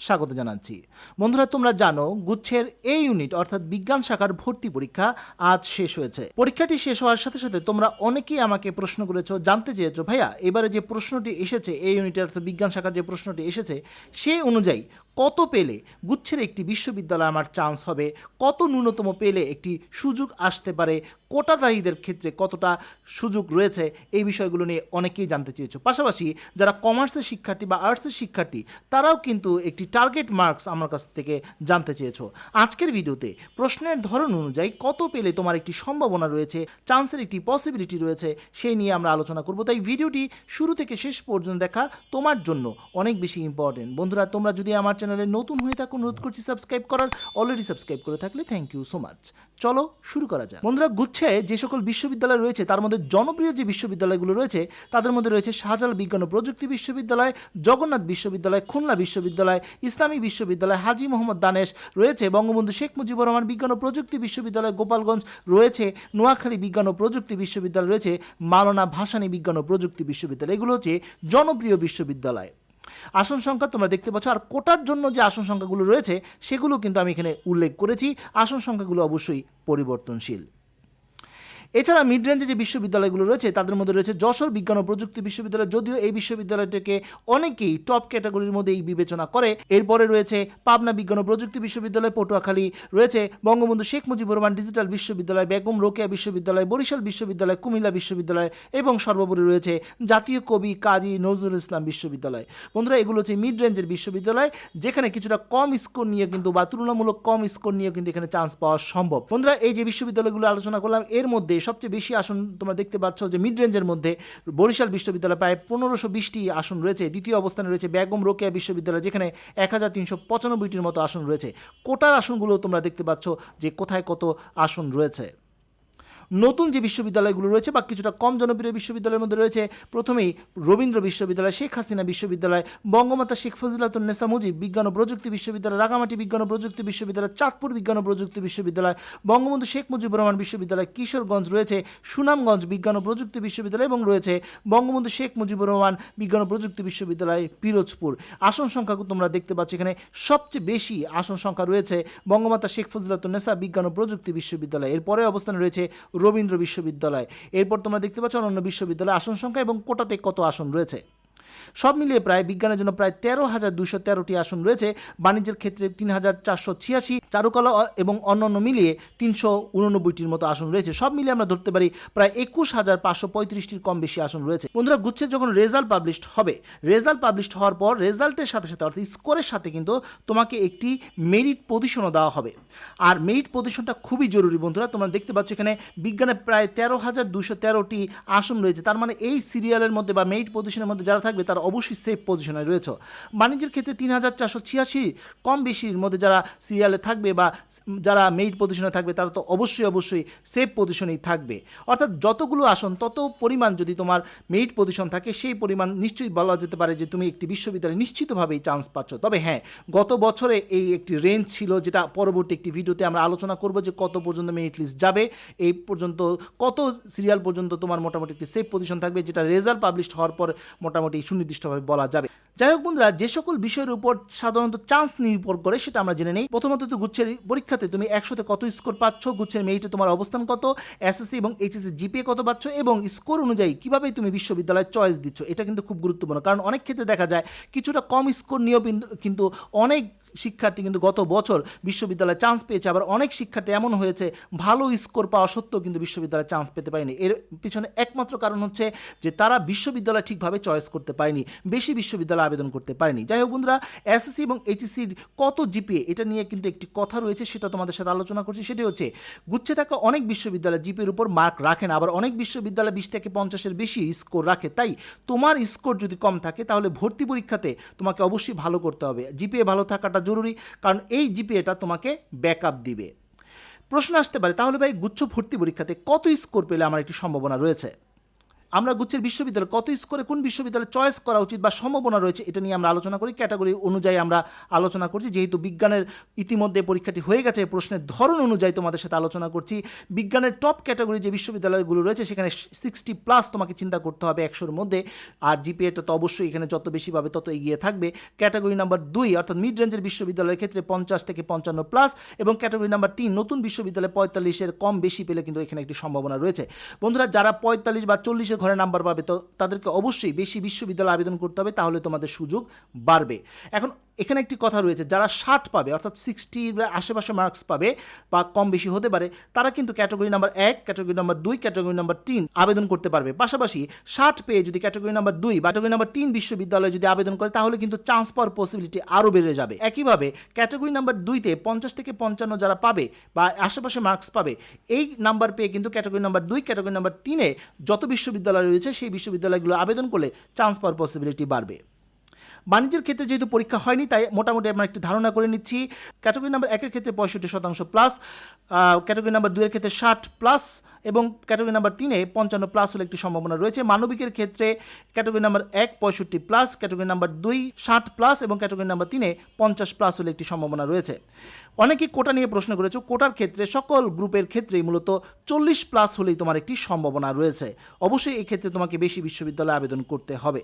স্বাগত জানাচ্ছি। বন্ধুরা, তোমরা জানো, গুচ্ছের এই ইউনিট অর্থাৎ বিজ্ঞান শাখার ভর্তি পরীক্ষা আজ শেষ হয়েছে। পরীক্ষাটি শেষ হওয়ার সাথে সাথে তোমরা অনেকেই আমাকে প্রশ্ন করেছ, জানতে চেয়েছো, ভাইয়া, এবারে যে প্রশ্নটি এসেছে এই ইউনিটের অর্থাৎ বিজ্ঞান শাখার যে প্রশ্নটি এসেছে সেই অনুযায়ী কত পেলে গুচ্ছের একটি বিশ্ববিদ্যালয়ে আমার চান্স হবে? কত ন্যূনতম পেলে একটি সুযোগ আসতে পারে? কোটাদায়ীদের ক্ষেত্রে কতটা সুযোগ রয়েছে? এই বিষয়গুলো নিয়ে অনেকেই জানতে চেয়েছো। পাশাপাশি যারা কমার্সের শিক্ষার্থী বা আর্টসের শিক্ষার্থী, তারাও কিন্তু একটি টার্গেট মার্কস আমার কাছ থেকে জানতে চেয়েছো। আজকের ভিডিওতে প্রশ্নের ধরন অনুযায়ী কত পেলে তোমার একটি সম্ভাবনা রয়েছে চান্সের একটি পসিবিলিটি রয়েছে, সেই নিয়ে আমরা আলোচনা করব। তাই ভিডিওটি শুরু থেকে শেষ পর্যন্ত দেখা তোমার জন্য অনেক বেশি ইম্পর্টেন্ট বন্ধুরা, তোমরা যদি আমার চ্যানেলে নতুন হয়ে থাকো, অনুরোধ করছি সাবস্ক্রাইব করার। অলরেডি সাবস্ক্রাইব করে থাকলে থ্যাংক ইউ সো মাচ চলো শুরু করা যাক। বন্ধুরা, গুচ্ছে যে সকল বিশ্ববিদ্যালয় রয়েছে, তার মধ্যে জনপ্রিয় যে বিশ্ববিদ্যালয়গুলো রয়েছে, তাদের মধ্যে রয়েছে শাহজালাল বিজ্ঞান ও প্রযুক্তি বিশ্ববিদ্যালয়, জগন্নাথ বিশ্ববিদ্যালয়, খুলনা বিশ্ববিদ্যালয় ইসলামী বিশ্ববিদ্যালয় হাজি মোহাম্মদ দানেশ রয়েছে, বঙ্গবন্ধু শেখ মুজিবুর রহমান বিজ্ঞান ও প্রযুক্তি বিশ্ববিদ্যালয় গোপালগঞ্জ রয়েছে, নোয়াখালী বিজ্ঞান ও প্রযুক্তি বিশ্ববিদ্যালয় রয়েছে মাওলানা ভাসানী বিজ্ঞান ও প্রযুক্তি বিশ্ববিদ্যালয়। এগুলো হচ্ছে জনপ্রিয় বিশ্ববিদ্যালয়। আসন সংখ্যা তোমরা দেখতে পাচ্ছ, আর কোটার জন্য যে আসন সংখ্যাগুলো রয়েছে, সেগুলো কিন্তু আমি এখানে উল্লেখ করেছি। আসন সংখ্যাগুলো অবশ্যই পরিবর্তনশীল। এছাড়া মিড রেঞ্জে যে বিশ্ববিদ্যালয়গুলো রয়েছে, তাদের মধ্যে রয়েছে যশোর বিজ্ঞান ও প্রযুক্তি বিশ্ববিদ্যালয়, যদিও এই বিশ্ববিদ্যালয়টিকে অনেকেই টপ ক্যাটাগরির মধ্যেই বিবেচনা করে। এরপরে রয়েছে পাবনা বিজ্ঞান ও প্রযুক্তি বিশ্ববিদ্যালয়, পটুয়াখালী রয়েছে, বঙ্গবন্ধু শেখ মুজিবুর রহমান ডিজিটাল বিশ্ববিদ্যালয়, বেগম রোকেয়া বিশ্ববিদ্যালয়, বরিশাল বিশ্ববিদ্যালয়, কুমিল্লা বিশ্ববিদ্যালয় এবং সর্বোপরি রয়েছে জাতীয় কবি কাজী নজরুল ইসলাম বিশ্ববিদ্যালয়। বন্ধুরা, এগুলো হচ্ছে মিড রেঞ্জের বিশ্ববিদ্যালয়, যেখানে কিছুটা কম স্কোর নিয়ে কিন্তু বা তুলনামূলক কম স্কোর নিয়ে কিন্তু এখানে চান্স পাওয়া সম্ভব। বন্ধুরা, এই যে বিশ্ববিদ্যালয়গুলো আলোচনা করলাম, এর মধ্যে সবচেয়ে বেশি আসন তোমরা দেখতে পাচ্ছ যে মিড রেঞ্জের মধ্যে বরিশাল বিশ্ববিদ্যালয় প্রায় পনেরোশো বিশটি আসন রয়েছে। দ্বিতীয় অবস্থানে রয়েছে বেগম রোকেয়া বিশ্ববিদ্যালয়, যেখানে এক হাজার তিনশো পঁচানব্বইটির মতো আসন রয়েছে। কোটার আসনগুলো তোমরা দেখতে পাচ্ছ যে কোথায় কত আসন রয়েছে। নতুন যে বিশ্ববিদ্যালয়গুলো রয়েছে বা কিছুটা কম জনপ্রিয় বিশ্ববিদ্যালয়ের মধ্যে রয়েছে, প্রথমেই রবীন্দ্র বিশ্ববিদ্যালয়, শেখ হাসিনা বিশ্ববিদ্যালয়, বঙ্গমাতা শেখ ফজিলাতুন্নেসা মুজিব বিজ্ঞান ও প্রযুক্তি বিশ্ববিদ্যালয়, রাঙামাটি বিজ্ঞান ও প্রযুক্তি বিশ্ববিদ্যালয়, চাঁদপুর বিজ্ঞান ও প্রযুক্তি বিশ্ববিদ্যালয়, বঙ্গবন্ধু শেখ মুজিবুর রহমান বিশ্ববিদ্যালয়, কিশোরগঞ্জ রয়েছে, সুনামগঞ্জ বিজ্ঞান ও প্রযুক্তি বিশ্ববিদ্যালয় এবং রয়েছে বঙ্গবন্ধু শেখ মুজিবুর রহমান বিজ্ঞান ও প্রযুক্তি বিশ্ববিদ্যালয়, পিরোজপুর। আসন সংখ্যা তোমরা দেখতে পাচ্ছ এখানে, সবচেয়ে বেশি আসন সংখ্যা রয়েছে বঙ্গমাতা শেখ ফজিলাতুন্নেসা বিজ্ঞান ও প্রযুক্তি বিশ্ববিদ্যালয়। এরপরে অবস্থানে রয়েছে রবীন্দ্র বিশ্ববিদ্যালয়। এরপর তোমরা দেখতে পাচ্ছ অন্যান্য বিশ্ববিদ্যালয় আসন সংখ্যা এবং কোটাতে কত আসন রয়েছে। সব মিলিয়ে প্রায় বিজ্ঞানের জন্য প্রায় তেরো হাজার দুশো তেরোটি আসন রয়েছে। বাণিজ্যের ক্ষেত্রে তিন হাজার চারশো ছিয়াশি চারুকলা এবং অন্যান্য মিলিয়ে তিনশো উননব্বইটির মতো আসন রয়েছে। সব মিলিয়ে আমরা ধরতে পারি প্রায় একুশ হাজার পাঁচশো পঁয়ত্রিশটির কম বেশি আসন রয়েছে। বন্ধুরা, গুচ্ছের যখন রেজাল্ট পাবলিশড হবে, রেজাল্ট পাবলিশড হওয়ার পর রেজাল্টের সাথে সাথে, অর্থাৎ স্কোরের সাথে কিন্তু তোমাকে একটি মেরিট পজিশনও দেওয়া হবে। আর মেরিট পজিশনটা খুবই জরুরি বন্ধুরা, তোমরা দেখতে পাচ্ছ এখানে বিজ্ঞানে প্রায় তেরো হাজার দুশো তেরোটি আসন রয়েছে। তার মানে এই সিরিয়ালের মধ্যে বা মেরিট পজিশনের মধ্যে যারা থাকবে তারা অবশ্যই সেফ পজিশনে রয়েছে। বাণিজ্যের ক্ষেত্রে তিন হাজার চারশো ছিয়াশি কম বেশির মধ্যে যারা সিরিয়ালে থাকবে বা যারা মেরিট পজিশনে থাকবে, তারা তো অবশ্যই অবশ্যই সেফ পজিশনেই থাকবে। অর্থাৎ যতগুলো আসন, তত পরিমাণ যদি তোমার মেরিট পজিশন থাকে, সেই পরিমাণ নিশ্চয়ই বলা যেতে পারে যে তুমি একটি বিশ্ববিদ্যালয়ে নিশ্চিতভাবেই চান্স পাচ্ছ। তবে হ্যাঁ গত বছরে এই একটি রেঞ্জ ছিল যেটা পরবর্তী একটি ভিডিওতে আমরা আলোচনা করব যে কত পর্যন্ত মেরিট লিস্ট যাবে, এই পর্যন্ত কত সিরিয়াল পর্যন্ত তোমার মোটামুটি একটি সেফ পজিশন থাকবে, যেটা রেজাল্ট পাবলিশ হওয়ার পর মোটামুটি সুনির্দিষ্টভাবে বলা যাবে। যাই হোক বন্ধুরা, যে সকল বিষয়ের উপর সাধারণত চান্স নির্ভর করে সেটা আমরা জেনে নেই। প্রথমত তো গুচ্ছের পরীক্ষাতে তুমি একশোতে কত স্কোর পাচ্ছ, গুচ্ছের মেরিটে তোমার অবস্থান কত এসএসসি এবং এইচএসসি জিপিএ কত পাচ্ছ এবং স্কোর অনুযায়ী কীভাবে তুমি বিশ্ববিদ্যালয়ে চয়েস দিচ্ছ, এটা কিন্তু খুব গুরুত্বপূর্ণ। কারণ অনেক ক্ষেত্রে দেখা যায়, কিছুটা কম স্কোর নিয়েও কিন্তু- কিন্তু অনেক শিক্ষার্থী কিন্তু গত বছর বিশ্ববিদ্যালয়ে চান্স পেয়েছে। আবার অনেক শিক্ষার্থী এমন হয়েছে, ভালো স্কোর পাওয়া সত্ত্বেও কিন্তু বিশ্ববিদ্যালয়ে চান্স পেতে পারেনি। এর পিছনে একমাত্র কারণ হচ্ছে যে তারা বিশ্ববিদ্যালয় ঠিকভাবে চয়েস করতে পারেনি, বেশি বিশ্ববিদ্যালয়ে আবেদন করতে পারেনি। যাই হোক বন্ধুরা এসএসসি এবং এইচএসসির কত জিপিএ এটা নিয়ে কিন্তু একটি কথা রয়েছে, সেটা তোমাদের সাথে আলোচনা করছি। সেটি হচ্ছে, গুচ্ছে থাকা অনেক বিশ্ববিদ্যালয় জিপিএর উপর মার্ক রাখে না, আবার অনেক বিশ্ববিদ্যালয় বিশ থেকে পঞ্চাশের বেশি স্কোর রাখে। তাই তোমার স্কোর যদি কম থাকে, তাহলে ভর্তি পরীক্ষাতে তোমাকে অবশ্যই ভালো করতে হবে। জিপিএ ভালো থাকাটা জরুরি, কারণ এই জিপিএটা তোমাকে ব্যাকআপ দিবে। প্রশ্ন আসতে পারে, তাহলে ভাই গুচ্ছ ভর্তি পরীক্ষাতে কত স্কোর পেলে আমার একটি সম্ভাবনা রয়েছে? আমরা গুচ্ছের বিশ্ববিদ্যালয়, কত স্কোরে কোন বিশ্ববিদ্যালয়ে চয়েস করা উচিত বা সম্ভাবনা রয়েছে, এটা নিয়ে আমরা আলোচনা করি। ক্যাটাগরি অনুযায়ী আমরা আলোচনা করছি। যেহেতু বিজ্ঞানের ইতিমধ্যে পরীক্ষাটি হয়ে গেছে প্রশ্নের ধরন অনুযায়ী তোমাদের সাথে আলোচনা করছি। বিজ্ঞানের টপ ক্যাটাগরি যে বিশ্ববিদ্যালয়গুলো রয়েছে, সেখানে সিক্সটি প্লাস তোমাকে চিন্তা করতে হবে একশোর মধ্যে। আর জিপিএটা তো অবশ্যই এখানে যত বেশি পাবে তত এগিয়ে থাকবে। ক্যাটাগরি নাম্বার দুই, অর্থাৎ মিড রেঞ্জের বিশ্ববিদ্যালয়ের ক্ষেত্রে পঞ্চাশ থেকে পঞ্চান্ন প্লাস এবং ক্যাটাগরি নাম্বার তিন, নতুন বিশ্ববিদ্যালয়ে পঁয়তাল্লিশের কম বেশি পেলে কিন্তু এখানে একটি সম্ভাবনা রয়েছে। বন্ধুরা, যারা পঁয়তাল্লিশ বা চল্লিশের ঘরে নাম্বার পাবে, তো তাদেরকে অবশ্যই বেশি বিশ্ববিদ্যালয়ে আবেদন করতে হবে, তাহলে তোমাদের সুযোগ বাড়বে। এখন এখানে একটি কথা রয়েছে, যারা ষাট পাবে, অর্থাৎ সিক্সটি আশেপাশে মার্কস পাবে বা কম বেশি হতে পারে, তারা কিন্তু ক্যাটাগরি নাম্বার এক ক্যাটাগরি নাম্বার দুই ক্যাটাগরি নাম্বার তিন আবেদন করতে পারবে। পাশাপাশি ষাট পেয়ে যদি ক্যাটাগরি নাম্বার দুই বা ক্যাটাগরি নাম্বার তিন বিশ্ববিদ্যালয়ে যদি আবেদন করে, তাহলে কিন্তু চান্স পাওয়ার পসিবিলিটি আরও বেড়ে যাবে। একইভাবে ক্যাটাগরি নাম্বার দুইতে পঞ্চাশ থেকে পঞ্চান্ন যারা পাবে বা আশেপাশে মার্কস পাবে, এই নাম্বার পেয়ে কিন্তু ক্যাটাগরি নাম্বার দুই ক্যাটাগরি নাম্বার তিনে যত বিশ্ববিদ্যালয় রয়েছে, সেই বিশ্ববিদ্যালয়গুলো আবেদন করলে চান্স পাওয়ার পসিবিলিটি বাড়বে। বাণিজ্যের ক্ষেত্রে যেহেতু পরীক্ষা হয়নি, তাই মোটামুটি আমরা একটি ধারণা করে নিচ্ছি। ক্যাটাগরি নাম্বার একের ক্ষেত্রে পঁয়ষট্টি শতাংশ প্লাস ক্যাটাগরি নাম্বার দুইয়ের ক্ষেত্রে ষাট প্লাস এবং ক্যাটাগরি নাম্বার তিনে পঞ্চান্ন প্লাস হলে একটি সম্ভাবনা রয়েছে। মানবিকের ক্ষেত্রে ক্যাটাগরি নাম্বার এক পঁয়ষট্টি প্লাস ক্যাটাগরি নাম্বার দুই ষাট প্লাস এবং ক্যাটাগরি নাম্বার তিনে পঞ্চাশ প্লাস হলে একটি সম্ভাবনা রয়েছে। অনেকেই কোটা নিয়ে প্রশ্ন করেছে, কোটার ক্ষেত্রে সকল গ্রুপের ক্ষেত্রেই মূলত চল্লিশ প্লাস হলেই তোমার একটি সম্ভাবনা রয়েছে। অবশ্যই এক্ষেত্রে তোমাকে বেশি বিশ্ববিদ্যালয়ে আবেদন করতে হবে।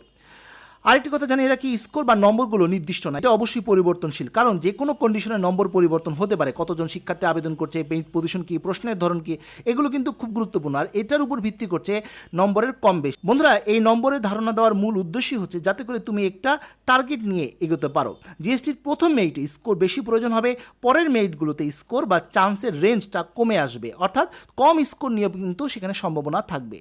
আরেকটি কথা জানি, এরা কি স্কোর বা নম্বরগুলো নির্দিষ্ট না? এটা অবশ্যই পরিবর্তনশীল। কারণ যে কোনো কন্ডিশনে নম্বর পরিবর্তন হতে পারে। কতজন শিক্ষার্থী আবেদন করছে পেইন্ট পজিশন কি, প্রশ্নের ধরন কি, এগুলো কিন্তু খুব গুরুত্বপূর্ণ। আর এটার উপর ভিত্তি করছে নম্বরের কম বেশি। বন্ধুরা, এই নম্বরের ধারণা দেওয়ার মূল উদ্দেশ্যই হচ্ছে যাতে করে তুমি একটা টার্গেট নিয়ে এগোতে পারো। জিএসটির প্রথম মেরিটে স্কোর বেশি প্রয়োজন হবে। পরের মেরিটগুলোতে স্কোর বা চান্সের রেঞ্জটা কমে আসবে। অর্থাৎ কম স্কোর নিয়ে কিন্তু সেখানে সম্ভাবনা থাকবে।